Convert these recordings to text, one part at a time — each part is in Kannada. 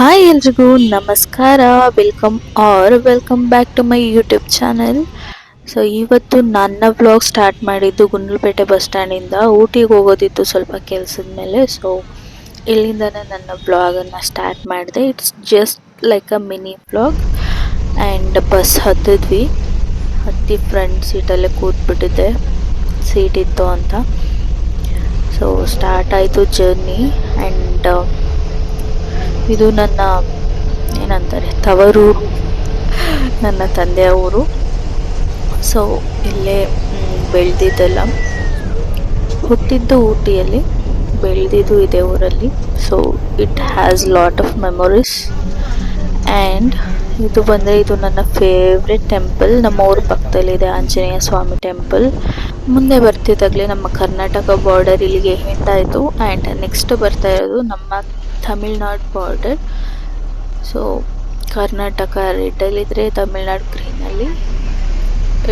ಹಾಯ್ ಎಲ್ರಿಗೂ, ನಮಸ್ಕಾರ. Welcome or welcome back to my YouTube channel so ಇವತ್ತು ನನ್ನ ವ್ಲಾಗ್ ಸ್ಟಾರ್ಟ್ ಮಾಡಿದ್ದು ಗುಂಡ್ಲುಪೇಟೆ ಬಸ್ ಸ್ಟ್ಯಾಂಡಿಂದ ಊಟಿಗೆ ಹೋಗೋದಿತ್ತು ಸ್ವಲ್ಪ ಕೆಲಸದ ಮೇಲೆ. ಸೊ ಇಲ್ಲಿಂದನೇ ನನ್ನ ವ್ಲಾಗನ್ನು ಸ್ಟಾರ್ಟ್ ಮಾಡಿದೆ. It's just like a mini vlog and bus ಹತ್ತಿದ್ವಿ. ಹತ್ತಿ ಫ್ರಂಟ್ ಸೀಟಲ್ಲೇ ಕೂತ್ಬಿಟ್ಟಿದ್ದೆ. ಸೀಟ್ ಇತ್ತು ಅಂತ. ಸೊ ಸ್ಟಾರ್ಟ್ ಆಯಿತು ಜರ್ನಿ ಆ್ಯಂಡ್ ಇದು ನನ್ನ, ಏನಂತಾರೆ ತವರೂರು ನನ್ನ ತಂದೆಯ ಊರು ಸೊ ಇಲ್ಲೇ ಬೆಳೆದಿದ್ದೆಲ್ಲ. ಹುಟ್ಟಿದ್ದು ಊಟಿಯಲ್ಲಿ ಬೆಳೆದಿದ್ದು ಇದೆ ಊರಲ್ಲಿ. So it has lot of memories and ಇದು ಬಂದರೆ, ಇದು ನನ್ನ ಫೇವ್ರೆಟ್ ಟೆಂಪಲ್ ನಮ್ಮ ಊರ ಪಕ್ಕದಲ್ಲಿದೆ ಆಂಜನೇಯ ಸ್ವಾಮಿ ಟೆಂಪಲ್ ಮುಂದೆ ಬರ್ತಿದ್ದಾಗಲೇ ನಮ್ಮ ಕರ್ನಾಟಕ ಬಾರ್ಡರ್ ಇಲ್ಲಿಗೆ ಹಿಂದಾಯಿತು. ಆ್ಯಂಡ್ ನೆಕ್ಸ್ಟ್ ಬರ್ತಾ ಇರೋದು ನಮ್ಮ ತಮಿಳ್ನಾಡು ಬಾರ್ಡರ್ ಸೊ ಕರ್ನಾಟಕ ರೆಡ್ಡಲ್ಲಿದ್ದರೆ Tamil Nadu ಗ್ರೀನಲ್ಲಿ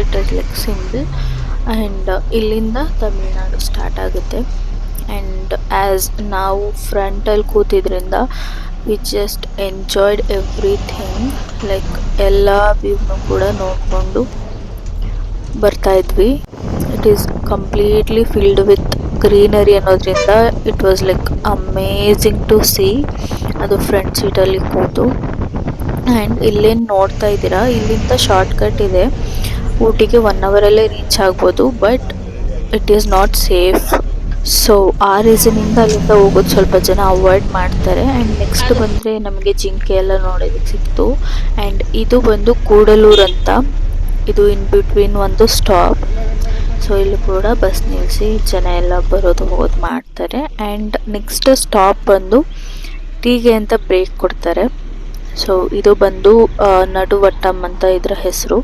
it is like symbol and ಇಲ್ಲಿಂದ ತಮಿಳ್ನಾಡು ಸ್ಟಾರ್ಟ್ ಆಗುತ್ತೆ. ಆ್ಯಂಡ್ ಆ್ಯಸ್ ನಾವು ಫ್ರಂಟಲ್ಲಿ ಕೂತಿದ್ರಿಂದ we just enjoyed everything like ಎಲ್ಲ ವ್ಯೂನು ಕೂಡ ನೋಡಿಕೊಂಡು ಬರ್ತಾ ಇದ್ವಿ. It is completely filled with greenery ಅನ್ನೋದ್ರಿಂದ it was like amazing to see ಅದು ಫ್ರಂಟ್ ಸೀಟಲ್ಲಿ ಕೂತು. ಆ್ಯಂಡ್ ಇಲ್ಲೇನು ನೋಡ್ತಾ ಇದ್ದೀರಾ? ಇಲ್ಲಿಂದ ಶಾರ್ಟ್ ಕಟ್ ಇದೆ. ಊಟಿಗೆ ಒನ್ ಅವರಲ್ಲೇ ರೀಚ್ ಆಗ್ಬೋದು but it is not safe so ಆ ರೀಸನಿಂದ ಅಲ್ಲಿಂದ ಹೋಗೋದು ಸ್ವಲ್ಪ ಜನ ಅವಾಯ್ಡ್ ಮಾಡ್ತಾರೆ. ಆ್ಯಂಡ್ ನೆಕ್ಸ್ಟ್ ಬಂದರೆ ನಮಗೆ ಜಿಂಕೆ ಎಲ್ಲ ನೋಡೋದಕ್ಕೆ ಸಿಕ್ತು. ಆ್ಯಂಡ್ ಇದು ಬಂದು ಕೂಡಲೂರು ಅಂತ. ಇದು ಇನ್ ಬಿಟ್ವೀನ್ ಒಂದು ಸ್ಟಾಪ್ ಸೊ ಇಲ್ಲಿ ಕೂಡ ಬಸ್ ನಿಲ್ಲಿಸಿ ಜನ ಎಲ್ಲ ಬರೋದು ಹೋಗೋದು ಮಾಡ್ತಾರೆ. ಆ್ಯಂಡ್ ನೆಕ್ಸ್ಟ್ ಸ್ಟಾಪ್ ಬಂದು ಟೀಗೆ ಅಂತ ಬ್ರೇಕ್ ಕೊಡ್ತಾರೆ. ಸೊ ಇದು ಬಂದು ನಡುವಟ್ಟಮ್ ನಡುವಟ್ಟಂ ಅಂತ ಇದರ ಹೆಸರು.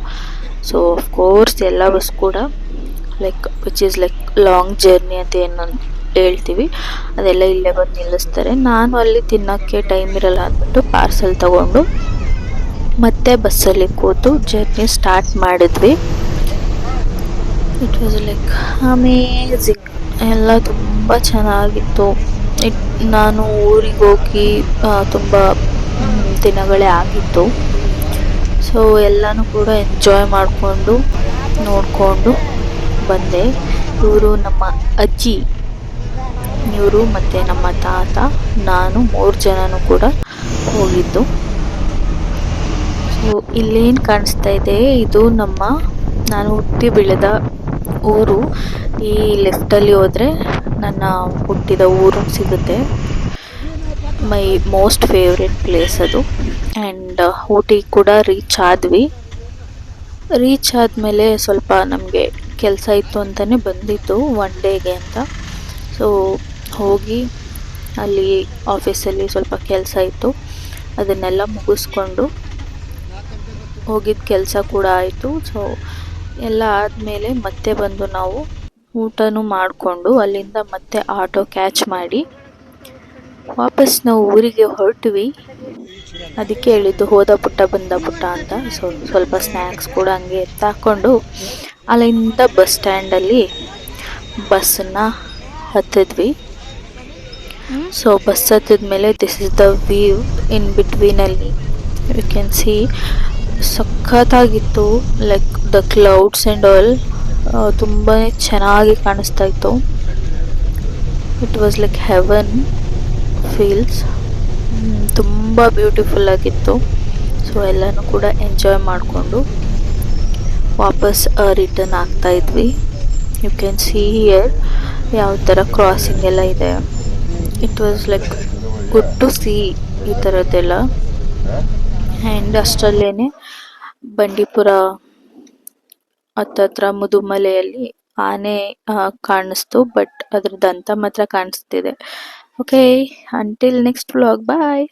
ಸೊ ಕೋರ್ಸ್ ಎಲ್ಲ ಬಸ್ ಕೂಡ like which is like long journey ಅಂತ ಏನು ಹೇಳ್ತೀವಿ. ಅದೆಲ್ಲ ಇಲ್ಲೇ ಬಂದು ನಿಲ್ಲಿಸ್ತಾರೆ. ನಾನು ಅಲ್ಲಿ ತಿನ್ನೋಕ್ಕೆ ಟೈಮ್ ಇರಲ್ಲ ಅಂದ್ಬಿಟ್ಟು ಪಾರ್ಸೆಲ್ ತಗೊಂಡು ಮತ್ತೆ ಬಸ್ಸಲ್ಲಿ ಕೂತು ಜರ್ನಿ ಸ್ಟಾರ್ಟ್ ಮಾಡಿದ್ವಿ. ಇಟ್ ವಾಸ್ ಲೈಕ್ ಅಮೇಝಿಂಗ್ ಎಲ್ಲ ತುಂಬ ಚೆನ್ನಾಗಿತ್ತು. ಇಟ್, ನಾನು ಊರಿಗೆ ಹೋಗಿ ತುಂಬ ದಿನಗಳೇ ಆಗಿತ್ತು. ಸೊ ಎಲ್ಲನೂ ಕೂಡ ಎಂಜಾಯ್ ಮಾಡಿಕೊಂಡು, ನೋಡಿಕೊಂಡು ಬಂದೆ. ಇವರು ನಮ್ಮ ಅಜ್ಜಿ. ಇವರು ಮತ್ತು ನಮ್ಮ ತಾತ, ನಾನು ಮೂರು ಜನನೂ ಕೂಡ ಹೋಗಿದ್ದು. ಸೊ ಇಲ್ಲೇನು ಕಾಣಿಸ್ತಾ ಇದೆ, ಇದು ನಮ್ಮ, ನಾನು ಹುಟ್ಟಿ ಬೆಳೆದ ಊರು. ಈ ಲೆಫ್ಟಲ್ಲಿ ಹೋದರೆ ನನ್ನ ಹುಟ್ಟಿದ ಊರು ಸಿಗುತ್ತೆ. ಮೈ ಮೋಸ್ಟ್ ಫೇವ್ರೆಟ್ ಪ್ಲೇಸ್ ಅದು. ಆ್ಯಂಡ್ ಊಟಿ ಕೂಡ ರೀಚ್ ಆದ್ವಿ. ರೀಚ್ ಆದಮೇಲೆ ಸ್ವಲ್ಪ ನಮಗೆ ಕೆಲಸ ಇತ್ತು ಅಂತಲೇ ಬಂದಿತ್ತು ಒನ್ ಡೇಗೆ ಅಂತ. ಸೊ ಹೋಗಿ ಅಲ್ಲಿ ಆಫೀಸಲ್ಲಿ ಸ್ವಲ್ಪ ಕೆಲಸ ಇತ್ತು. ಅದನ್ನೆಲ್ಲ ಮುಗಿಸ್ಕೊಂಡು ಹೋಗಿದ್ದ ಕೆಲಸ ಕೂಡ ಆಯಿತು. ಸೊ ಎಲ್ಲ ಆದಮೇಲೆ ಮತ್ತೆ ಬಂದು ನಾವು ಊಟನೂ ಮಾಡಿಕೊಂಡು ಅಲ್ಲಿಂದ ಮತ್ತೆ ಆಟೋ ಕ್ಯಾಚ್ ಮಾಡಿ ವಾಪಸ್ ನಾವು ಊರಿಗೆ ಹೊರಟ್ವಿ. ಅದಕ್ಕೆ ಹೇಳಿದ್ದು ಹೋದ ಪುಟ್ಟ ಬಂದ ಪುಟ್ಟ ಅಂತ. ಸ್ವಲ್ಪ ಸ್ನ್ಯಾಕ್ಸ್ ಕೂಡ ಹಂಗೆ ತಾಕೊಂಡು ಅಲ್ಲಿಂದ ಬಸ್ ಸ್ಟ್ಯಾಂಡಲ್ಲಿ ಬಸ್ಸನ್ನ ಹತ್ತಿದ್ವಿ. So bus ಹತ್ತಿದ್ಮೇಲೆ this is the view in ಬಿಟ್ವೀನಲ್ಲಿ you can see ಸಖತ್ತಾಗಿತ್ತು. Like the clouds and all ತುಂಬಾ ಚೆನ್ನಾಗಿ ಕಾಣಿಸ್ತಾ ಇತ್ತು. It was like heaven feels ತುಂಬ ಬ್ಯೂಟಿಫುಲ್ ಆಗಿತ್ತು. ಸೊ ಎಲ್ಲನೂ ಕೂಡ ಎಂಜಾಯ್ ಮಾಡಿಕೊಂಡು ವಾಪಸ್ ರಿಟರ್ನ್ ಆಗ್ತಾ ಇದ್ವಿ. ಯು ಕ್ಯಾನ್ ಸಿ ಹಿಯರ್ ಯಾವ ಥರ ಕ್ರಾಸಿಂಗ್ ಎಲ್ಲ ಇದೆ. It was like good to see ಈ ಥರದ್ದೆಲ್ಲ ಆ್ಯಂಡ್ ಅಷ್ಟರಲ್ಲೇ ಬಂಡೀಪುರ ಹತ್ತತ್ರ ಮುದುಮಲೆಯಲ್ಲಿ ಆನೆ ಕಾಣಿಸ್ತು, ಬಟ್ ಅದ್ರ ದಂತ ಮಾತ್ರ ಕಾಣಿಸ್ತಿದೆ. Okay until next vlog bye